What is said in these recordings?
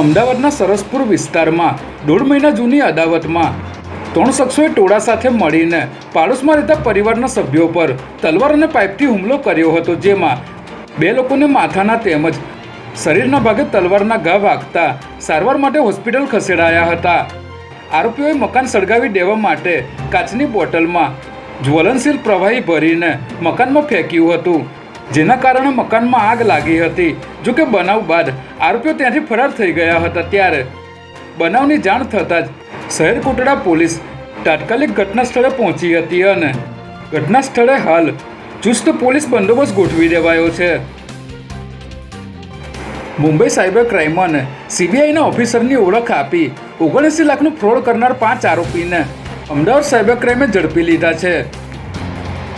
અમદાવાદના સરસપુર વિસ્તારમાં દોઢ મહિના જૂની અદાવતમાં ત્રણ શખ્સોએ ટોળા સાથે મળીને પાડોશમાં રહેતા પરિવારના સભ્યો પર તલવાર અને પાઇપથી હુમલો કર્યો હતો, જેમાં બે લોકોને માથાના તેમજ શરીરના ભાગે તલવારના ઘા વાગતા સારવાર માટે હોસ્પિટલ ખસેડાયા હતા. આરોપીઓએ મકાન સળગાવી દેવા માટે કાચની બોટલમાં જ્વલનશીલ પ્રવાહી ભરીને મકાનમાં ફેંક્યું હતું. જેના કારણે મકાનમાં આગ લાગી હતી. જો કે બનાવ બાદ આરોપીઓ ત્યાંથી ફરાર થઈ ગયા હતા ત્યારે. બનાવની જાણ થતાં જ શહેર કોટડા પોલીસ તાત્કાલિક ઘટના સ્થળે પહોંચી હતી અને ઘટના સ્થળે હાલ ચુસ્ત પોલીસ બંદોબસ્ત ગોઠવી દેવાયો છે. મુંબઈ સાયબર ક્રાઇમ અને સીબીઆઈના ઓફિસરની ઓળખ આપી ઓગણસી લાખનું ફ્રોડ કરનાર પાંચ આરોપીને અમદાવાદ સાયબર ક્રાઇમે ઝડપી લીધા છે.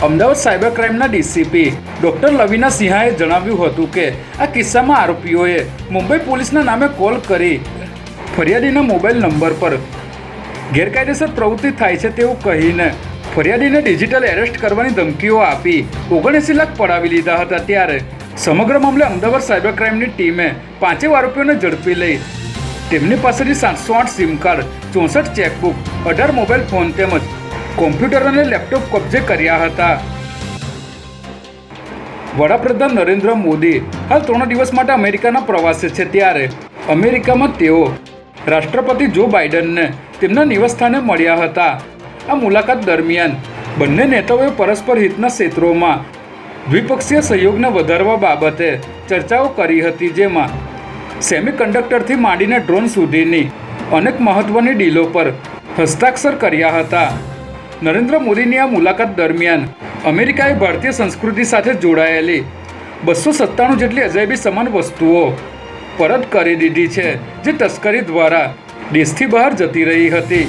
અમદાવાદ સાયબર ક્રાઇમના ડીસીપી ડોક્ટર લવિના સિંહાએ જણાવ્યું હતું કે આ કિસ્સામાં આરોપીઓએ મુંબઈ પોલીસના નામે કોલ કરી ફરિયાદીના મોબાઈલ નંબર પર ગેરકાયદેસર પ્રવૃત્તિ થાય છે તેવું કહીને ફરિયાદીને ડિજિટલ એરેસ્ટ કરવાની ધમકીઓ આપી ઓગણએંસી લાખ પડાવી લીધા હતા ત્યારે સમગ્ર મામલે અમદાવાદ સાયબર ક્રાઇમની ટીમે પાંચેય આરોપીઓને ઝડપી લઈ તેમની પાસેથી સાતસો આઠ સિમ કાર્ડ, ચોસઠ ચેકબુક, અઢાર મોબાઈલ ફોન તેમજ કોમ્પ્યુટર અને લેપટોપ કબજે કર્યા હતા. વડાપ્રધાન નરેન્દ્ર મોદી હાલ ત્રણ દિવસ માટે અમેરિકાના પ્રવાસે છે ત્યારે. અમેરિકામાં તેઓ રાષ્ટ્રપતિ જો બાઇડનને તેમના નિવાસસ્થાને મળ્યા હતા. આ મુલાકાત દરમિયાન બંને નેતાઓએ પરસ્પર હિતના ક્ષેત્રોમાં દ્વિપક્ષીય સહયોગને વધારવા બાબતે ચર્ચાઓ કરી હતી, જેમાં સેમિકન્ડક્ટરથી માંડીને ડ્રોન સુધીની અનેક મહત્વની ડીલો પર હસ્તાક્ષર કર્યા હતા. નરેન્દ્ર મોદીની આ મુલાકાત દરમિયાન અમેરિકાએ ભારતીય સંસ્કૃતિ સાથે જોડાયેલી બસો સત્તાણું જેટલી અજાયબી સમાન વસ્તુઓ પરત કરી દીધી છે, જે તસ્કરી દ્વારા દેશથી બહાર જતી રહી હતી.